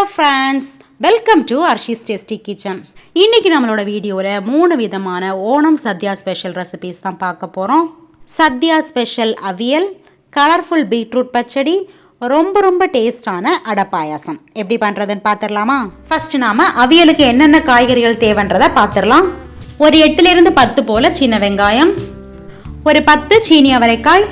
Hello friends welcome to Arshi's tasty kitchen இன்னைக்கு நம்மளோட வீடியோவில் மூணு விதமான ஓணம் சத்யா ஸ்பெஷல் ரெசிபீஸ் தான் பார்க்க போகிறோம் sadhya special aviyal colourful beetroot pachadi ரொம்ப ரொம்ப டேஸ்டான அடை பாயாசம். எப்படி பண்ணுறதுன்னு பார்த்துடலாமா ஃபர்ஸ்ட் நாம அவியலுக்கு என்னென்ன காய்கறிகள் தேவைன்றதை பார்த்துடலாம் ஒரு எட்டுலேருந்து பத்து போல் சின்ன வெங்காயம் ஒரு பத்து சீனி அவரைக்காய்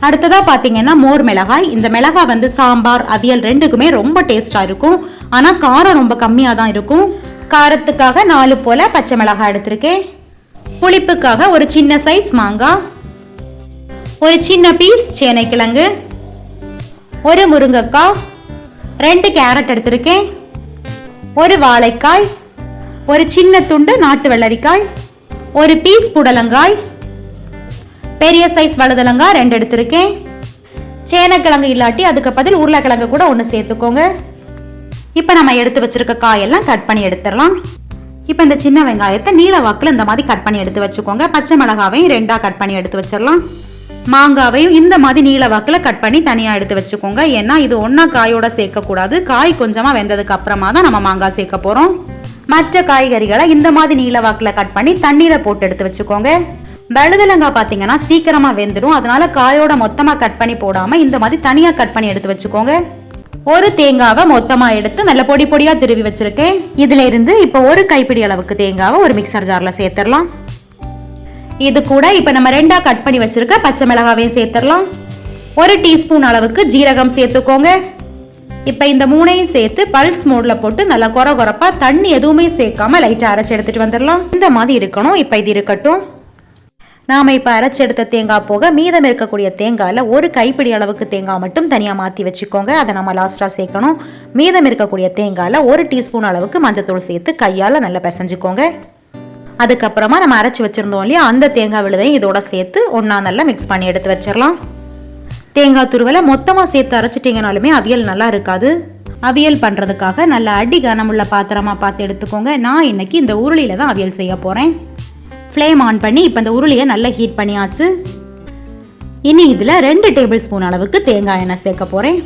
அடுத்ததாக பார்த்தீங்கன்னா மோர் மிளகாய். இந்த மிளகாய் வந்து சாம்பார் அவியல் ரெண்டுக்குமே ரொம்ப டேஸ்ட்டாக இருக்கும். ஆனால் காரம் ரொம்ப கம்மியாக தான் இருக்கும். காரத்துக்காக நாலு போல பச்சை மிளகாய் எடுத்திருக்கேன். புளிப்புக்காக ஒரு சின்ன சைஸ் மாங்காய் ஒரு சின்ன பீஸ் சேனைக்கிழங்கு. ஒரு முருங்கைக்காய். ரெண்டு கேரட் எடுத்திருக்கேன். ஒரு வாழைக்காய். ஒரு சின்ன துண்டு நாட்டு வெள்ளரிக்காய். ஒரு பீஸ் புடலங்காய். பெரிய சைஸ் வழுதலங்காய் ரெண்டு எடுத்திருக்கேன். சேனக்கிழங்கு இல்லாட்டி அதுக்கு பதில் உருளைக்கிழங்கு கூட ஒன்று சேர்த்துக்கோங்க. இப்போ நம்ம எடுத்து வச்சிருக்க காயெல்லாம் கட் பண்ணி எடுத்துடலாம். இப்போ இந்த சின்ன வெங்காயத்தை நீல வாக்கில் இந்த மாதிரி கட் பண்ணி எடுத்து வச்சுக்கோங்க. பச்சை மிளகாவையும் ரெண்டாக கட் பண்ணி எடுத்து வச்சிடலாம். மாங்காவையும் இந்த மாதிரி நீல வாக்கில் கட் பண்ணி தனியாக எடுத்து வச்சுக்கோங்க. ஏன்னா இது ஒன்றா காயோட சேர்க்கக்கூடாது காய் கொஞ்சமாக வெந்ததுக்கு அப்புறமா தான் நம்ம மாங்காய் சேர்க்க போகிறோம் மற்ற காய்கறிகளை இந்த மாதிரி நீல வாக்கில் கட் பண்ணி தண்ணீரை போட்டு எடுத்து வச்சுக்கோங்க. வழுதலங்காய் பார்த்தீங்கன்னா சீக்கிரமாக வெந்துடும் அதனால காயோட மொத்தமாக கட் பண்ணி போடாமல் இந்த மாதிரி தனியாக கட் பண்ணி எடுத்து வச்சுக்கோங்க. ஒரு தேங்காவை மொத்தமாக எடுத்து நல்ல பொடி பொடியாக திருவி வச்சுருக்கேன். இதில் இருந்து இப்போ ஒரு கைப்பிடி அளவுக்கு தேங்காவை ஒரு மிக்சர் ஜாரில் சேர்த்துடலாம். இது கூட இப்போ நம்ம ரெண்டாக கட் பண்ணி வச்சுருக்க பச்சை மிளகாவையும் சேர்த்துடலாம். ஒரு டீஸ்பூன் அளவுக்கு ஜீரகம் சேர்த்துக்கோங்க. இப்போ இந்த மூணையும் சேர்த்து பல்ஸ் மோடில் போட்டு நல்லா குறை குறப்பாக தண்ணி எதுவுமே சேர்க்காம லைட்டாக அரைச்சி எடுத்துகிட்டு வந்துடலாம். இந்த மாதிரி இருக்கணும். இப்போ இது இருக்கட்டும். நாம் இப்போ அரைச்சி எடுத்த தேங்காய் போக மீதம் இருக்கக்கூடிய தேங்காயில் ஒரு கைப்பிடி அளவுக்கு தேங்காய் மட்டும் தனியாக மாற்றி வச்சுக்கோங்க. அதை நம்ம லாஸ்ட்டாக சேர்க்கணும். மீதம் இருக்கக்கூடிய தேங்காயில் ஒரு டீஸ்பூன் அளவுக்கு மஞ்சத்தூள் சேர்த்து கையால் நல்லா பிசைஞ்சுக்கோங்க. அதுக்கப்புறமா நம்ம அரைச்சி வச்சுருந்தோம் இல்லையா அந்த தேங்காய் விழுதையும் இதோட சேர்த்து ஒன்றா நல்லா மிக்ஸ் பண்ணி எடுத்து வச்சிடலாம். தேங்காய் துருவலை மொத்தமாக சேர்த்து அரைச்சிட்டிங்கனாலுமே அவியல் நல்லா இருக்காது. அவியல் பண்ணுறதுக்காக நல்ல அடி கனமுள்ள பாத்திரமாக பார்த்து எடுத்துக்கோங்க. நான் இன்னைக்கு இந்த உருளியில் தான் அவியல் செய்ய போகிறேன் ஃப்ளேம் ஆன் பண்ணி இப்போ இந்த உருளையை நல்லா ஹீட் பண்ணியாச்சு. இனி இதில் ரெண்டு டேபிள் ஸ்பூன் அளவுக்கு தேங்காய் எண்ணெய் சேர்க்க போகிறேன்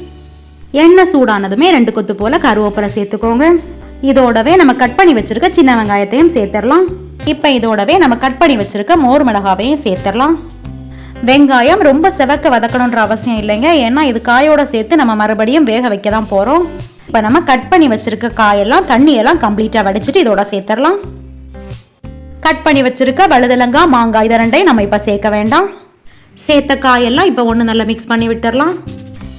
எண்ணெய் சூடானதுமே ரெண்டு கொத்து போல் கருவேப்பிலை சேர்த்துக்கோங்க. இதோடவே நம்ம கட் பண்ணி வச்சுருக்க சின்ன வெங்காயத்தையும் சேர்த்துடலாம் இப்போ இதோடவே நம்ம கட் பண்ணி வச்சுருக்க மோர் மிளகாவையும் சேர்த்துடலாம் வெங்காயம் ரொம்ப செவக்க வதக்கணுன்ற அவசியம் இல்லைங்க. ஏன்னா இது காயோட சேர்த்து நம்ம மறுபடியும் வேக வைக்க தான் போகிறோம் இப்போ நம்ம கட் பண்ணி வச்சுருக்க காயெல்லாம் தண்ணியெல்லாம் கம்ப்ளீட்டாக வடிச்சிட்டு இதோட சேர்த்துடலாம் கட் பண்ணி வச்சுருக்க வழுதலங்காய் மாங்காய் இதை ரெண்டையும் நம்ம இப்போ சேர்க்க வேண்டாம். சேர்த்த காயெல்லாம் இப்போ ஒன்று நல்லா மிக்ஸ் பண்ணி விட்டுடலாம்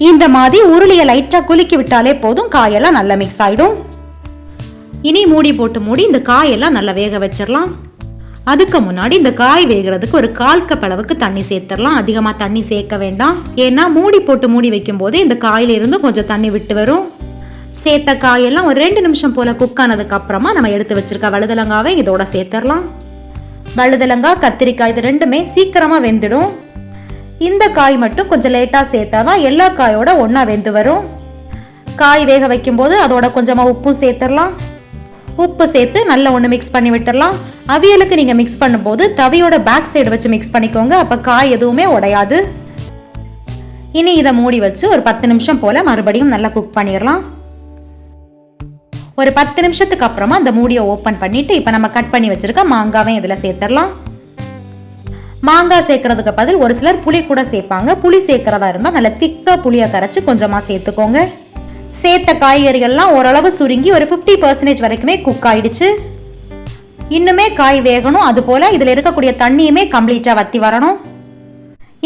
இந்த மாதிரி உருளியை லைட்டாக குலுக்கி விட்டாலே போதும் காயெல்லாம் நல்லா மிக்ஸ் ஆகிடும் இனி மூடி போட்டு மூடி இந்த காயெல்லாம் நல்லா வேக வச்சிடலாம். அதுக்கு முன்னாடி இந்த காய் வேகிறதுக்கு ஒரு கால் கப் அளவுக்கு தண்ணி சேர்த்துடலாம். அதிகமாக தண்ணி சேர்க்க வேண்டாம். ஏன்னா மூடி போட்டு மூடி வைக்கும்போது இந்த காயிலிருந்து கொஞ்சம் தண்ணி விட்டு வரும். சேர்த்த காயெல்லாம் ஒரு ரெண்டு நிமிஷம் போல் குக் ஆனதுக்கு அப்புறமா நம்ம எடுத்து வச்சிருக்க வழுதலங்காவை இதோட சேர்த்துடலாம். வழுதலங்காய் கத்திரிக்காய் இது ரெண்டுமே சீக்கிரமாக வெந்துடும். இந்த காய் மட்டும் கொஞ்சம் லேட்டாக சேர்த்தா தான் எல்லா காயோட ஒன்றா வெந்து வரும். காய் வேக வைக்கும்போது அதோட கொஞ்சமாக உப்பும் சேர்த்துடலாம். உப்பு சேர்த்து நல்லா ஒன்று மிக்ஸ் பண்ணி விட்டுடலாம். அவியலுக்கு நீங்கள் மிக்ஸ் பண்ணும்போது தவியோட பேக் சைடு வச்சு மிக்ஸ் பண்ணிக்கோங்க. அப்போ காய் எதுவுமே உடையாது. இனி இதை மூடி வச்சு ஒரு பத்து நிமிஷம் போல் மறுபடியும் நல்லா குக் பண்ணிடலாம். ஒரு பத்து நிமிஷத்துக்கு அப்புறமா அந்த மூடியை ஓப்பன் பண்ணிட்டு இப்போ நம்ம கட் பண்ணி வச்சிருக்க மாங்காவையும் இதில் சேர்த்துடலாம். மாங்காய் சேர்க்கறதுக்கு பதில் ஒரு சிலர் புளி கூட சேர்ப்பாங்க. புளி சேர்க்கறதா இருந்தால் நல்ல திக்காக புளியை கரைச்சி கொஞ்சமாக சேர்த்துக்கோங்க. சேர்த்த காய்கறிகள்லாம் ஓரளவு சுருங்கி ஒரு ஃபிஃப்டி பர்சன்டேஜ் வரைக்குமே குக் ஆயிடுச்சு. இன்னுமே காய் வேகணும். அது போல இதில் இருக்கக்கூடிய தண்ணியுமே கம்ப்ளீட்டாக வத்தி வரணும்.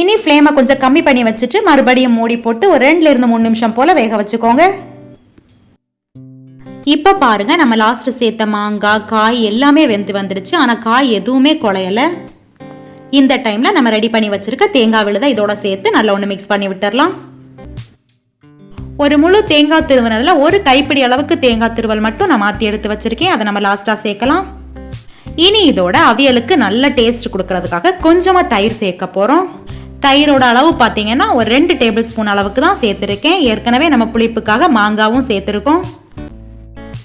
இனி ஃப்ளேமை கொஞ்சம் கம்மி பண்ணி வச்சுட்டு மறுபடியும் மூடி போட்டு ஒரு ரெண்டுல இருந்து மூணு நிமிஷம் போல வேக வச்சுக்கோங்க. இப்போ பாருங்க நம்ம லாஸ்ட் சேர்த்த மாங்காய் காய் எல்லாமே வெந்து வந்துடுச்சு ஆனால் காய் எதுவுமே குழையலை இந்த டைம்ல நம்ம ரெடி பண்ணி வச்சிருக்க தேங்காய் விழுதை இதோட சேர்த்து நல்லா ஒன்று மிக்ஸ் பண்ணி விட்டுறலாம். ஒரு முழு தேங்காய் திருவனதில் ஒரு கைப்பிடி அளவுக்கு தேங்காய் திருவல் மட்டும் நான் மாற்றி எடுத்து வச்சிருக்கேன். அதை நம்ம லாஸ்ட்டாக சேர்க்கலாம். இனி இதோட அவியலுக்கு நல்ல டேஸ்ட் கொடுக்கறதுக்காக கொஞ்சமாக தயிர் சேர்க்க போகிறோம் தயிரோட அளவு பார்த்தீங்கன்னா ஒரு ரெண்டு டேபிள் ஸ்பூன் அளவுக்கு தான் சேர்த்துருக்கேன். ஏற்கனவே நம்ம புளிப்புக்காக மாங்காவும் சேர்த்துருக்கோம்.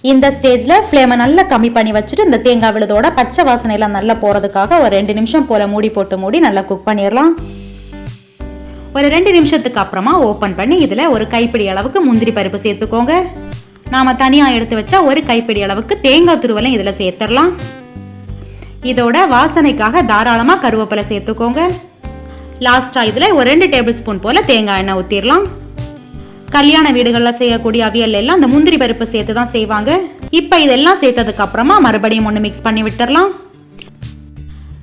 இந்த ஸ்டேஜில் ஃப்ளேமை நல்லா கம்மி பண்ணி வச்சுட்டு இந்த தேங்காய் விழுதோட பச்சை வாசனையெல்லாம் நல்லா போகிறதுக்காக ஒரு ரெண்டு நிமிஷம் போல் மூடி போட்டு மூடி நல்லா குக் பண்ணிடலாம். ஒரு ரெண்டு நிமிஷத்துக்கு அப்புறமா ஓப்பன் பண்ணி இதில் ஒரு கைப்பிடி அளவுக்கு முந்திரி பருப்பு சேர்த்துக்கோங்க. நாம் தனியாக எடுத்து வச்சா ஒரு கைப்பிடி அளவுக்கு தேங்காய் துருவலையும் இதில் சேர்த்துடலாம். இதோட வாசனைக்காக தாராளமாக கருவேப்பிலை சேர்த்துக்கோங்க. லாஸ்ட்டாக இதில் ஒரு ரெண்டு டேபிள் ஸ்பூன் போல் தேங்காய் எண்ணெய் ஊற்றிடலாம் கல்யாண வீடுகளில் செய்யக்கூடிய அவியல் எல்லாம் அந்த முந்திரி பருப்பு சேர்த்து தான் செய்வாங்க. இப்போ இதெல்லாம் சேர்த்ததுக்கு அப்புறமா மறுபடியும் ஒன்று மிக்ஸ் பண்ணி விட்டுறலாம்.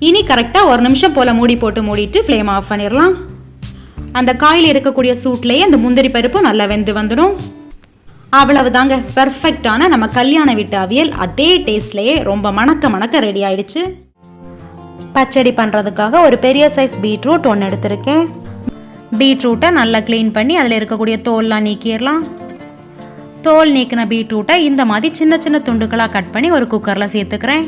இனி கரெக்டாக ஒரு நிமிஷம் போல் மூடி போட்டு மூடிட்டு ஃப்ளேம் ஆஃப் பண்ணிடலாம் அந்த காயில் இருக்கக்கூடிய சூட்லேயே அந்த முந்திரி பருப்பு நல்லா வெந்து வந்துடும். அவ்வளவுதாங்க. பெர்ஃபெக்டான நம்ம கல்யாண வீட்டு அவியல் அதே டேஸ்ட்லேயே ரொம்ப மணக்க மணக்க ரெடி ஆயிடுச்சு. பச்சடி பண்ணுறதுக்காக ஒரு பெரிய சைஸ் பீட்ரூட் ஒன்று எடுத்திருக்கேன். பீட்ரூட்டை நல்லா க்ளீன் பண்ணி அதில் இருக்கக்கூடிய தோல்லாம் நீக்கிடலாம். தோல் நீக்கின பீட்ரூட்டை இந்த மாதிரி சின்ன சின்ன துண்டுகளாக கட் பண்ணி ஒரு குக்கரில் சேர்த்துக்கிறேன்.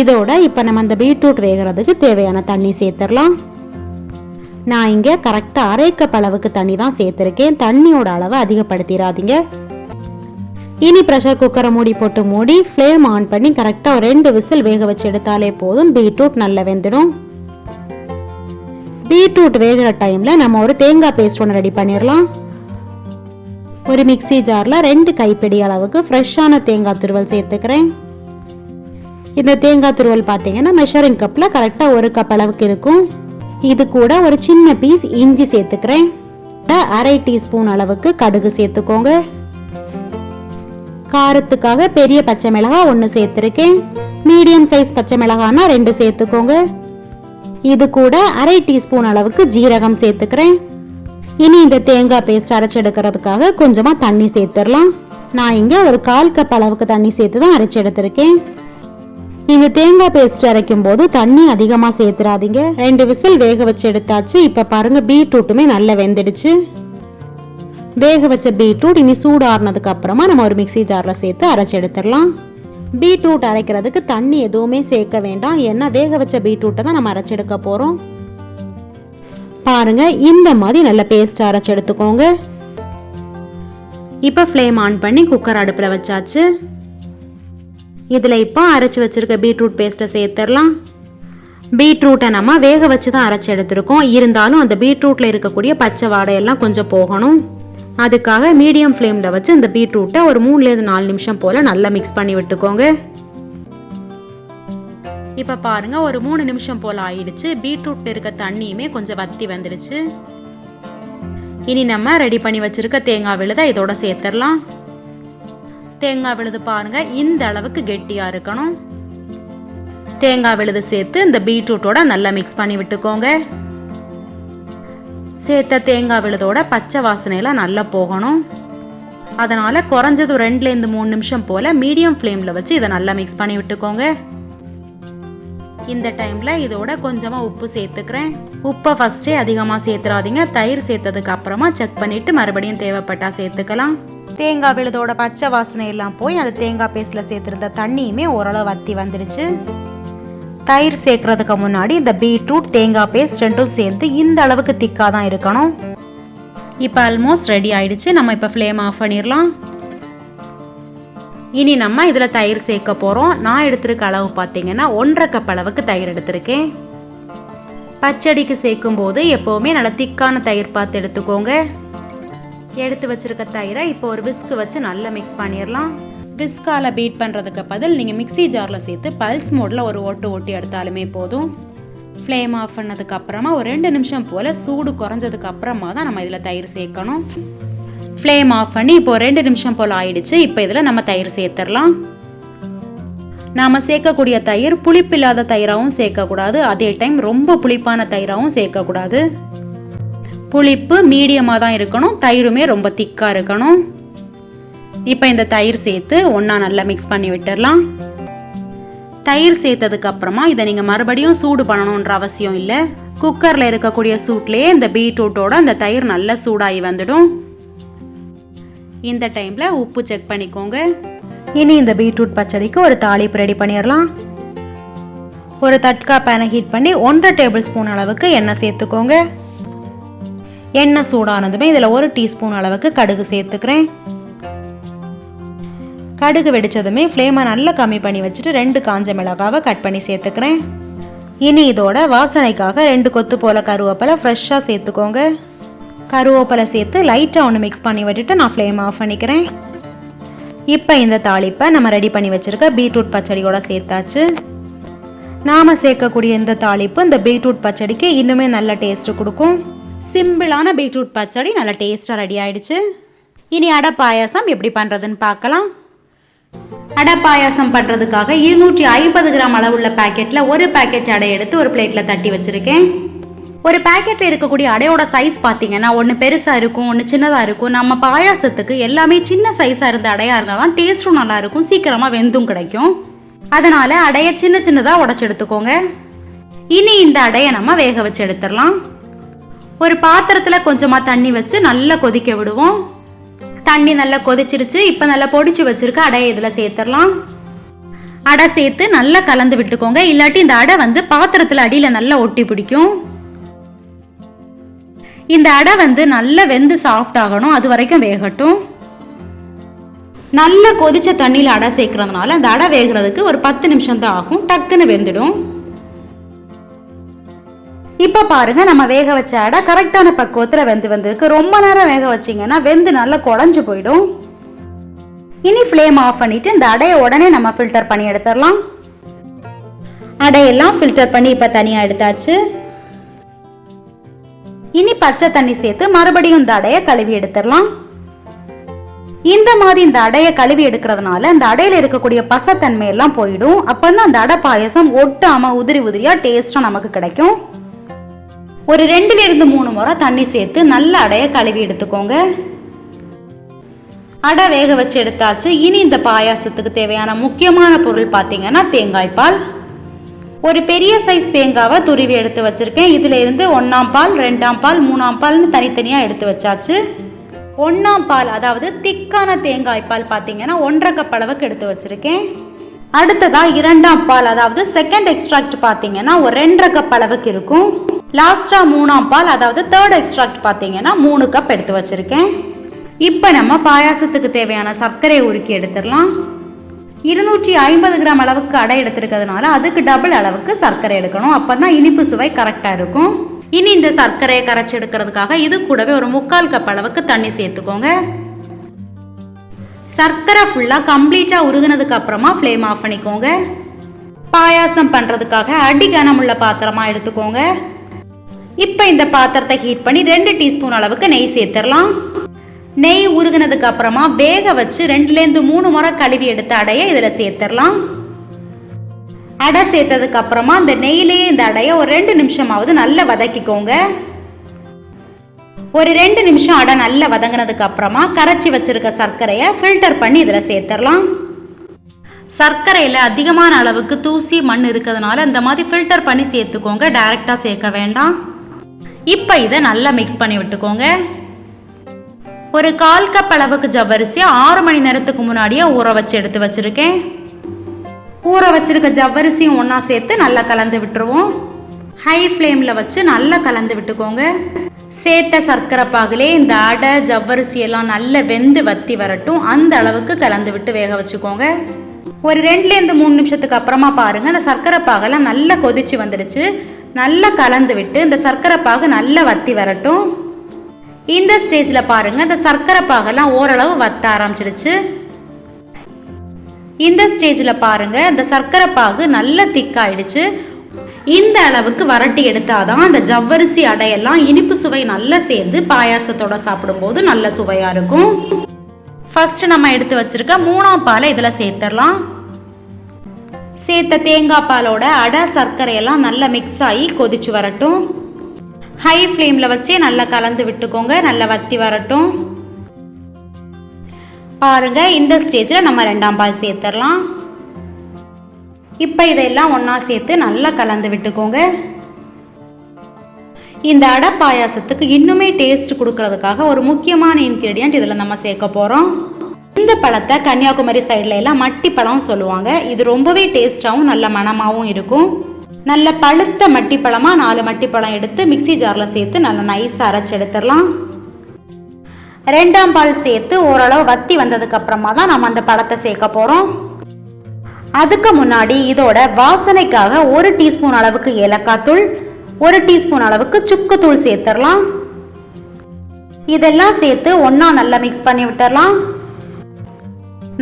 இதோட இப்போ நம்ம அந்த பீட்ரூட் வேகிறதுக்கு தேவையான தண்ணி சேர்த்துடலாம். நான் இங்கே கரெக்டாக அரை கப் அளவுக்கு தண்ணி தான் சேர்த்துருக்கேன். தண்ணியோட அளவை அதிகப்படுத்திடாதீங்க. இனி ப்ரெஷர் குக்கரை மூடி போட்டு மூடி ஃப்ளேம் ஆன் பண்ணி கரெக்டாக ஒரு ரெண்டு விசில் வேக வச்சு எடுத்தாலே போதும். பீட்ரூட் நல்லா வெந்துடும். பீட்ரூட் வேகிற டைமில் நம்ம ஒரு தேங்காய் பேஸ்ட் ஒன்று ரெடி பண்ணிடலாம் ஒரு மிக்ஸி ஜாரில் ரெண்டு கைப்பிடி அளவுக்கு ஃப்ரெஷ்ஷான தேங்காய் துருவல் சேர்த்துக்கிறேன். இந்த தேங்காய் துருவல் பார்த்தீங்கன்னா மெஷரிங் கப்பில் கரெக்டாக ஒரு கப் அளவுக்கு இருக்கும். இது கூட ஒரு சின்ன பீஸ் இஞ்சி சேர்த்துக்கிறேன். அரை டீஸ்பூன் அளவுக்கு கடுகு சேர்த்துக்கோங்க. காரத்துக்காக பெரிய பச்சை மிளகாய் ஒன்று சேர்த்துருக்கேன். மீடியம் சைஸ் பச்சை மிளகானா ரெண்டு சேர்த்துக்கோங்க. இது கூட அரை டீஸ்பூன் அளவுக்கு ஜீரகம் சேர்த்துக்கிறேன். இனி இந்த தேங்காய் பேஸ்ட் அரைச்சி எடுக்கிறதுக்காக கொஞ்சமாக தண்ணி சேர்த்துடலாம். நான் இங்கே ஒரு கால் கப் அளவுக்கு தண்ணி சேர்த்து தான் அரைச்சி எடுத்திருக்கேன் இந்த தேங்காய் பேஸ்ட் அரைக்கும் போது தண்ணி அதிகமாக சேர்த்துறாதீங்க. ரெண்டு விசில் வேக வச்சு எடுத்தாச்சு. இப்போ பாருங்க பீட்ரூட்டுமே நல்லா வெந்துடுச்சு. வேக வச்ச பீட்ரூட் இனி சூடாறினதுக்கு அப்புறமா நம்ம ஒரு மிக்ஸி ஜாரில் சேர்த்து அரைச்சி எடுத்துடலாம் பீட்ரூட் அரைக்கிறதுக்கு தண்ணி எதுவுமே சேர்க்க வேண்டாம். ஏன்னா வேக வச்ச பீட்ரூட்டை தான் நம்ம அரைச்செடுக்க போகிறோம் பாருங்க இந்த மாதிரி நல்ல பேஸ்ட் அரைச்சி எடுத்துக்கோங்க இப்போ ஃப்ளேம் ஆன் பண்ணி குக்கர் அடுப்பில் வச்சாச்சு. இதில் இப்போ அரைச்சி வச்சுருக்க பீட்ரூட் பேஸ்ட்டை சேர்த்துடலாம். பீட்ரூட்டை நம்ம வேக வச்சு தான் அரைச்சி எடுத்திருக்கோம். இருந்தாலும் அந்த பீட்ரூட்டில் இருக்கக்கூடிய பச்சை வாடையெல்லாம் கொஞ்சம் போகணும். அதுக்காக மீடியம் ஃப்ளேமில் வச்சு இந்த பீட்ரூட்டை ஒரு மூணுலேருந்து நாலு நிமிஷம் போல் நல்லா மிக்ஸ் பண்ணி விட்டுக்கோங்க. இப்போ பாருங்கள் ஒரு மூணு நிமிஷம் போல் ஆயிடுச்சு. பீட்ரூட் இருக்க தண்ணியுமே கொஞ்சம் வத்தி வந்துடுச்சு. இனி நம்ம ரெடி பண்ணி வச்சுருக்க தேங்காய் விழுதை இதோட சேர்த்துடலாம். தேங்காய் விழுது பாருங்கள் இந்த அளவுக்கு கெட்டியாக இருக்கணும். தேங்காய் விழுது சேர்த்து இந்த பீட்ரூட்டோட நல்லா மிக்ஸ் பண்ணி விட்டுக்கோங்க. சேர்த்த தேங்காய் விழுதோட பச்சை வாசனையெல்லாம் நல்லா போகணும். அதனால் குறைஞ்சது ரெண்டுலேருந்து மூணு நிமிஷம் போல் மீடியம் ஃப்ளேமில் வச்சு இதை நல்லா மிக்ஸ் பண்ணி விட்டுக்கோங்க. இந்த டைமில் இதோட கொஞ்சமாக உப்பு சேர்த்துக்கிறேன். உப்பை ஃபஸ்ட்டே அதிகமாக சேர்த்துறாதீங்க. தயிர் சேர்த்ததுக்கு அப்புறமா செக் பண்ணிவிட்டு மறுபடியும் தேவைப்பட்டால் சேர்த்துக்கலாம். தேங்காய் விழுதோட பச்சை வாசனை எல்லாம் போய் அந்த தேங்காய் பேஸ்ட்டில் சேர்த்துருந்த தண்ணியுமே ஓரளவு வத்தி வந்துடுச்சு தயிர் சேர்க்கறதுக்கு முன்னாடி இந்த பீட்ரூட் தேங்காய் பேஸ்ட் ரெண்டும் சேர்ந்து இந்த அளவுக்கு திக்காக தான் இருக்கணும். இப்போ ஆல்மோஸ்ட் ரெடி ஆயிடுச்சு. நம்ம இப்போ ஃப்ளேம் ஆஃப் பண்ணிடலாம். இனி நம்ம இதில் தயிர் சேர்க்க போகிறோம் நான் எடுத்திருக்க அளவு பார்த்தீங்கன்னா ஒன்றரை கப் அளவுக்கு தயிர் எடுத்திருக்கேன். பச்சடிக்கு சேர்க்கும் போது எப்போவுமே நல்லா திக்கான தயிர் பார்த்து எடுத்துக்கோங்க. எடுத்து வச்சிருக்க தயிரை இப்போ ஒரு விஸ்க் வச்சு நல்லா மிக்ஸ் பண்ணிடலாம். விஸ்கால பீட் பண்ணுறதுக்கு பதில் நீங்கள் மிக்ஸி ஜாரில் சேர்த்து பல்ஸ் மோடில் ஒரு ஓட்டு ஓட்டி எடுத்தாலுமே போதும். ஃப்ளேம் ஆஃப் பண்ணதுக்கு அப்புறமா ஒரு ரெண்டு நிமிஷம் போல் சூடு குறைஞ்சதுக்கு அப்புறமா தான் நம்ம இதில் தயிர் சேர்க்கணும். ஃப்ளேம் ஆஃப் பண்ணி இப்போ ரெண்டு நிமிஷம் போல் ஆயிடுச்சு. இப்போ இதில் நம்ம தயிர் சேர்த்துடலாம். நாம் சேர்க்கக்கூடிய தயிர் புளிப்பில்லாத தயிராகவும் சேர்க்கக்கூடாது. அதே டைம் ரொம்ப புளிப்பான தயிராகவும் சேர்க்கக்கூடாது. புளிப்பு மீடியமாக தான் இருக்கணும். தயிருமே ரொம்ப திக்காக இருக்கணும். இப்போ இந்த தயிர் சேர்த்து ஒன்றா நல்லா மிக்ஸ் பண்ணி விட்டுடலாம் தயிர் சேர்த்ததுக்கு அப்புறமா இதை நீங்கள் மறுபடியும் சூடு பண்ணணுன்ற அவசியம் இல்லை. குக்கரில் இருக்கக்கூடிய சூட்லேயே இந்த பீட்ரூட்டோட அந்த தயிர் நல்லா சூடாகி வந்துடும். இந்த டைமில் உப்பு செக் பண்ணிக்கோங்க. இனி இந்த பீட்ரூட் பச்சடிக்கு ஒரு தாளிப்பு ரெடி பண்ணிடலாம். ஒரு தட்கா பேனை ஹீட் பண்ணி ஒன்றரை டேபிள் ஸ்பூன் அளவுக்கு எண்ணெய் சேர்த்துக்கோங்க. எண்ணெய் சூடானதுமே இதில் ஒரு டீஸ்பூன் அளவுக்கு கடுகு சேர்த்துக்கிறேன். கடுகு வெடிச்சதுமே ஃப்ளேமை நல்லா கம்மி பண்ணி வச்சுட்டு ரெண்டு காஞ்ச மிளகாவை கட் பண்ணி சேர்த்துக்கிறேன். இனி இதோட வாசனைக்காக ரெண்டு கொத்து போல் கருவேப்பிலை ஃப்ரெஷ்ஷாக சேர்த்துக்கோங்க. கருவேப்பிலை சேர்த்து லைட்டாக ஒன்று மிக்ஸ் பண்ணி விட்டுட்டு நான் ஃப்ளேம் ஆஃப் பண்ணிக்கிறேன். இப்போ இந்த தாளிப்பை நம்ம ரெடி பண்ணி வச்சுருக்க பீட்ரூட் பச்சடியோட சேர்த்தாச்சு. நாம் சேர்க்கக்கூடிய இந்த தாளிப்பு இந்த பீட்ரூட் பச்சடிக்கு இன்னுமே நல்ல டேஸ்ட்டு கொடுக்கும். சிம்பிளான பீட்ரூட் பச்சடி நல்ல டேஸ்ட்டாக ரெடி ஆயிடுச்சு. இனி அடை பாயாசம் எப்படி பண்ணுறதுன்னு பார்க்கலாம். அடை பாயாசம் பண்ணுறதுக்காக இருநூற்றி ஐம்பது கிராம் அளவுள்ள பேக்கெட்டில் ஒரு பேக்கெட் அடை எடுத்து ஒரு பிளேட்டில் தட்டி வச்சுருக்கேன். ஒரு பேக்கெட்டில் இருக்கக்கூடிய அடையோட சைஸ் பார்த்தீங்கன்னா ஒன்று பெருசாக இருக்கும் ஒன்று சின்னதாக இருக்கும். நம்ம பாயாசத்துக்கு எல்லாமே சின்ன சைஸாக இருந்த அடையாக இருந்தால் தான் டேஸ்ட்டும் நல்லா இருக்கும் சீக்கிரமாக வெந்தும் கிடைக்கும். அதனால் அடையை சின்ன சின்னதாக உடச்சி எடுத்துக்கோங்க இனி இந்த அடையை நம்ம வேக வச்சு எடுத்துடலாம். ஒரு பாத்திரத்தில் கொஞ்சமாக தண்ணி வச்சு நல்லா கொதிக்க விடுவோம். தண்ணி நல்லா கொதிச்சிருச்சு. இப்போ நல்லா பொடிச்சு வச்சுருக்க அடையை இதில் சேர்த்துடலாம். அடை சேர்த்து நல்லா கலந்து விட்டுக்கோங்க. இல்லாட்டி இந்த அடை வந்து பாத்திரத்தில் அடியில் நல்லா ஒட்டி பிடிக்கும். இந்த அடை வந்து நல்லா வெந்து சாஃப்ட் ஆகணும். அது வரைக்கும் வேகட்டும். நல்லா கொதிச்ச தண்ணியில் அடை சேர்க்கறதுனால அந்த அடை வேகிறதுக்கு ஒரு பத்து நிமிஷம் தான் ஆகும். டக்குன்னு வெந்துடும். இப்போ பாருங்க நம்ம வேக வச்ச அடை கரெக்டான பக்குவத்தில் வெந்து வந்திருக்கு. ரொம்ப நேரம் வேக வச்சிங்கன்னா வெந்து நல்லா குழஞ்சு போயிடும். இனி ஃப்ளேம் ஆஃப் பண்ணிட்டு இந்த அடையை உடனே நம்ம ஃபில்டர் பண்ணி எடுத்துடலாம். அடையெல்லாம் ஃபில்டர் பண்ணி இப்போ தனியாக எடுத்தாச்சு. இனி பச்சை தண்ணி சேர்த்து மறுபடியும் இந்த அடையை கழுவி எடுத்துடலாம். இந்த மாதிரி இந்த அடையை கழுவி எடுக்கிறதுனால இந்த அடையில இருக்கக்கூடிய பசத்தன்மை எல்லாம் போயிடும். அப்பதான் அந்த அடை பாயசம் ஒட்டாம உதிரி உதிரியா டேஸ்டா நமக்கு கிடைக்கும். ஒரு ரெண்டுலேருந்து மூணு முறை தண்ணி சேர்த்து நல்ல அடையை கழுவி எடுத்துக்கோங்க. அடை வேக வச்சு எடுத்தாச்சு. இனி இந்த பாயாசத்துக்கு தேவையான முக்கியமான பொருள் பார்த்தீங்கன்னா தேங்காய் பால். ஒரு பெரிய சைஸ் தேங்காவை துருவி எடுத்து வச்சுருக்கேன். இதில் இருந்து ஒன்றாம் பால் ரெண்டாம் பால் மூணாம் பால்னு தனித்தனியாக எடுத்து வச்சாச்சு. ஒன்றாம் பால் அதாவது திக்கான தேங்காய் பால் பார்த்தீங்கன்னா ஒன்றரை கப் அளவுக்கு எடுத்து வச்சுருக்கேன். அடுத்ததாக இரண்டாம் பால் அதாவது செகண்ட் எக்ஸ்ட்ராக்ட் பார்த்தீங்கன்னா ஒரு ரெண்டரை கப் அளவுக்கு இருக்கும். லாஸ்ட்டாக மூணாம் பால் அதாவது தேர்ட் எக்ஸ்ட்ராக்ட் பார்த்தீங்கன்னா மூணு கப் எடுத்து வச்சுருக்கேன். இப்போ நம்ம பாயாசத்துக்கு தேவையான சர்க்கரையை உருக்கி எடுத்துடலாம். இருநூற்றி ஐம்பது கிராம் அளவுக்கு அடை எடுத்துருக்கிறதுனால அதுக்கு டபுள் அளவுக்கு சர்க்கரை எடுக்கணும். அப்போ தான் இனிப்பு சுவை கரெக்டாக இருக்கும். இனி இந்த சர்க்கரையை கரைச்சி எடுக்கிறதுக்காக இது கூடவே ஒரு முக்கால் கப் அளவுக்கு தண்ணி சேர்த்துக்கோங்க. சர்க்கரை ஃபுல்லாக கம்ப்ளீட்டாக உருகுனதுக்கு அப்புறமா ஃப்ளேம் ஆஃப் பண்ணிக்கோங்க. பாயாசம் பண்ணுறதுக்காக அடி கனமுள்ள பாத்திரமா எடுத்துக்கோங்க. இப்போ இந்த பாத்திரத்தை ஹீட் பண்ணி ரெண்டு டீஸ்பூன் அளவுக்கு நெய் சேர்த்துடலாம். நெய் உருகுனதுக்கு அப்புறமா வேக வச்சு ரெண்டுலேருந்து மூணு முறை கழுவி எடுத்த அடையை இதில் சேர்த்துடலாம். அடை சேர்த்ததுக்கு அப்புறமா இந்த நெய்யிலேயே இந்த அடையை ஒரு ரெண்டு நிமிஷமாவது நல்லா வதக்கிக்கோங்க. ஒரு ரெண்டு நிமிஷம் அடை நல்லா வதங்கினதுக்கு அப்புறமா கரைச்சி வச்சிருக்க சர்க்கரையை ஃபில்டர் பண்ணி இதில் சேர்த்துடலாம். சர்க்கரையில் அதிகமான அளவுக்கு தூசி மண் இருக்கிறதுனால இந்த மாதிரி ஃபில்டர் பண்ணி சேர்த்துக்கோங்க. டைரெக்டாக சேர்க்க வேண்டாம். இப்போ இதை நல்லா மிக்ஸ் பண்ணி விட்டுக்கோங்க. ஒரு கால் கப் அளவுக்கு ஜவ்வரிசி ஆறு மணி நேரத்துக்கு முன்னாடியே ஊற வச்சு எடுத்து வச்சுருக்கேன். ஊற வச்சிருக்க ஜவ்வரிசியும் ஒன்றா சேர்த்து நல்லா கலந்து விட்டுருவோம். ஹை ஃப்ளேமில் வச்சு நல்லா கலந்து விட்டுக்கோங்க. சேர்த்த சர்க்கரை பாகிலே இந்த அடை ஜவ்வரிசி எல்லாம் நல்லா வெந்து வத்தி வரட்டும். அந்த அளவுக்கு கலந்து விட்டு வேக வச்சுக்கோங்க. ஒரு ரெண்டுலேருந்து மூணு நிமிஷத்துக்கு அப்புறமா பாருங்கள் அந்த சர்க்கரை பாகெல்லாம் நல்லா கொதிச்சு வந்துடுச்சு. நல்லா கலந்து விட்டு இந்த சர்க்கரை பாகு நல்லா வத்தி வரட்டும். இந்த ஸ்டேஜில் பாருங்கள் இந்த சர்க்கரை பாகெல்லாம் ஓரளவு வத்த ஆரம்பிச்சிருச்சு. இந்த ஸ்டேஜில் பாருங்கள் இந்த சர்க்கரை பாகு நல்ல திக்காயிடுச்சு இந்த அளவுக்கு வரட்டி எடுத்தாதான் அந்த ஜவ்வரிசி அடையெல்லாம் இனிப்பு சுவை நல்லா சேர்ந்து பாயாசத்தோட சாப்பிடும்போது நல்ல சுவையாக இருக்கும். ஃபஸ்ட்டு நம்ம எடுத்து வச்சுருக்க மூணாம் பாலை இதில் சேர்த்துடலாம். சேர்த்த தேங்காய் பாலோட அடை சர்க்கரையெல்லாம் நல்லா மிக்ஸ் ஆகி கொதிச்சு வரட்டும். ஹை ஃப்ளேமில் வச்சே நல்லா கலந்து விட்டுக்கோங்க. நல்லா வத்தி வரட்டும். பாருங்க இந்த ஸ்டேஜில் நம்ம ரெண்டாம் பால் சேர்த்துடலாம். இப்போ இதெல்லாம் ஒன்றா சேர்த்து நல்லா கலந்து விட்டுக்கோங்க. இந்த அடை பாயாசத்துக்கு இன்னுமே டேஸ்ட் கொடுக்கறதுக்காக ஒரு முக்கியமான இன்க்ரீடியன்ட் இதில் நம்ம சேர்க்க போகிறோம் இந்த பழத்தை கன்னியாகுமரி சைடில் எல்லாம் மட்டி பழம் சொல்லுவாங்க. இது ரொம்பவே டேஸ்டாகவும் நல்ல மணமாகவும் இருக்கும். நல்ல பழுத்த மட்டி பழமாக நாலு மட்டி பழம் எடுத்து மிக்ஸி ஜாரில் சேர்த்து நல்லா நைஸாக அரைச்சி எடுத்துடலாம். ரெண்டாம் பால் சேர்த்து ஓரளவு வத்தி வந்ததுக்கு அப்புறமா தான் நம்ம அந்த பழத்தை சேர்க்க போகிறோம் அதுக்கு முன்னாடி இதோட வாசனைக்காக ஒரு டீஸ்பூன் அளவுக்கு ஏலக்காய் தூள் ஒரு டீஸ்பூன் அளவுக்கு சுக்கு தூள் சேர்த்துடலாம். இதெல்லாம் சேர்த்து ஒன்றா நல்லா மிக்ஸ் பண்ணி விட்டுடலாம்.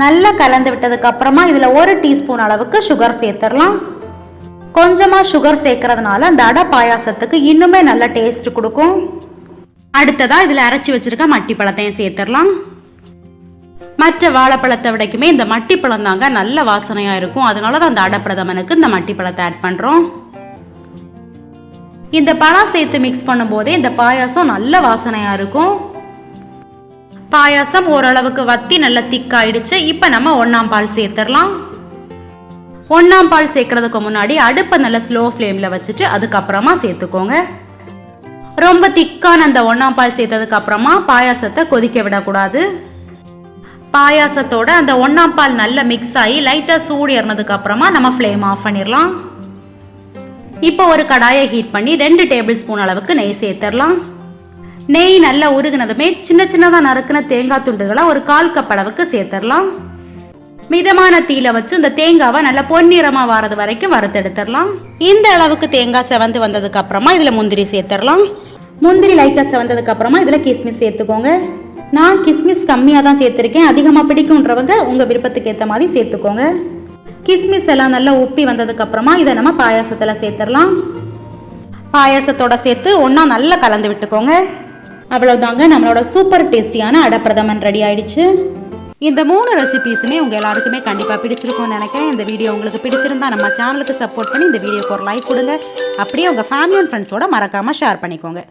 நல்லா கலந்து விட்டதுக்கு அப்புறமா இதில் ஒரு டீஸ்பூன் அளவுக்கு சுகர் சேர்த்துடலாம். கொஞ்சமாக சுகர் சேர்க்கறதுனால அந்த அடை பாயாசத்துக்கு இன்னுமே நல்ல டேஸ்ட் கொடுக்கும். அடுத்ததாக இதில் அரைச்சி வச்சிருக்க மட்டி பழத்தையும் சேர்த்துடலாம். மற்ற வாழைப்பழத்தை விடக்குமே இந்த மட்டிப்பழம் தாங்க நல்ல வாசனையாக இருக்கும். அதனால தான் அந்த அடப்பிரதமனுக்கு இந்த மட்டிப்பழத்தை ஆட் பண்ணுறோம் இந்த பழம் சேர்த்து மிக்ஸ் பண்ணும்போதே இந்த பாயாசம் நல்ல வாசனையாக இருக்கும். பாயாசம் ஓரளவுக்கு வத்தி நல்லா திக்காயிடுச்சு. இப்போ நம்ம ஒன்றாம் பால் சேர்த்துடலாம். ஒன்றாம் பால் சேர்க்கறதுக்கு முன்னாடி அடுப்பை நல்லா ஸ்லோ ஃப்ளேமில் வச்சுட்டு அதுக்கப்புறமா சேர்த்துக்கோங்க. ரொம்ப திக்கான அந்த ஒன்றாம் பால் சேர்த்ததுக்கு அப்புறமா பாயாசத்தை கொதிக்க விடக்கூடாது. பாயாசத்தோட அந்த ஒன்றாம் பால் நல்லா மிக்ஸ் ஆகி லைட்டாக சூடு ஏறினதுக்கு அப்புறமா நம்ம ஃப்ளேம் ஆஃப் பண்ணிடலாம். இப்போ ஒரு கடாயை ஹீட் பண்ணி ரெண்டு டேபிள் ஸ்பூன் அளவுக்கு நெய் சேர்த்துடலாம். நெய் நல்லா உருகுனதுமே சின்ன சின்னதாக நறுக்கின தேங்காய் துண்டுகளை ஒரு கால் கப் அளவுக்கு சேர்த்துடலாம். மிதமான தீயில வச்சு இந்த தேங்காவை நல்லா பொன்னிறமாக வரது வரைக்கும் வறுத்தெடுத்துடலாம் இந்த அளவுக்கு தேங்காய் செவந்து வந்ததுக்கு அப்புறமா இதில் முந்திரி சேர்த்துடலாம். முந்திரி லைட்டாக செவந்ததுக்கு அப்புறமா இதில் கிஸ்மிஸ் சேர்த்துக்கோங்க. நான் கிஸ்மிஸ் கம்மியாக தான் சேர்த்துருக்கேன். அதிகமாக பிடிக்குன்றவங்க உங்கள் விருப்பத்துக்கு ஏற்ற மாதிரி சேர்த்துக்கோங்க. கிஸ்மிஸ் எல்லாம் நல்லா உப்பி வந்ததுக்கு அப்புறமா இதை நம்ம பாயாசத்தில் சேர்த்துடலாம். பாயாசத்தோட சேர்த்து ஒன்றா நல்லா கலந்து விட்டுக்கோங்க. அவ்வளோதாங்க நம்மளோட சூப்பர் டேஸ்டியான அடப்பிரதமன் ரெடி ஆயிடுச்சு. இந்த மூணு ரெசிபீஸுமே உங்கள் எல்லாருக்குமே கண்டிப்பாக பிடிச்சிருக்கும்னு நினைக்கிறேன். இந்த வீடியோ உங்களுக்கு பிடிச்சிருந்தா நம்ம சேனலுக்கு சப்போர்ட் பண்ணி இந்த வீடியோக்கு ஒரு லைக் கொடுங்க. அப்படியே உங்கள் ஃபேமிலி அண்ட் ஃப்ரெண்ட்ஸோட மறக்காமல் ஷேர் பண்ணிக்கோங்க.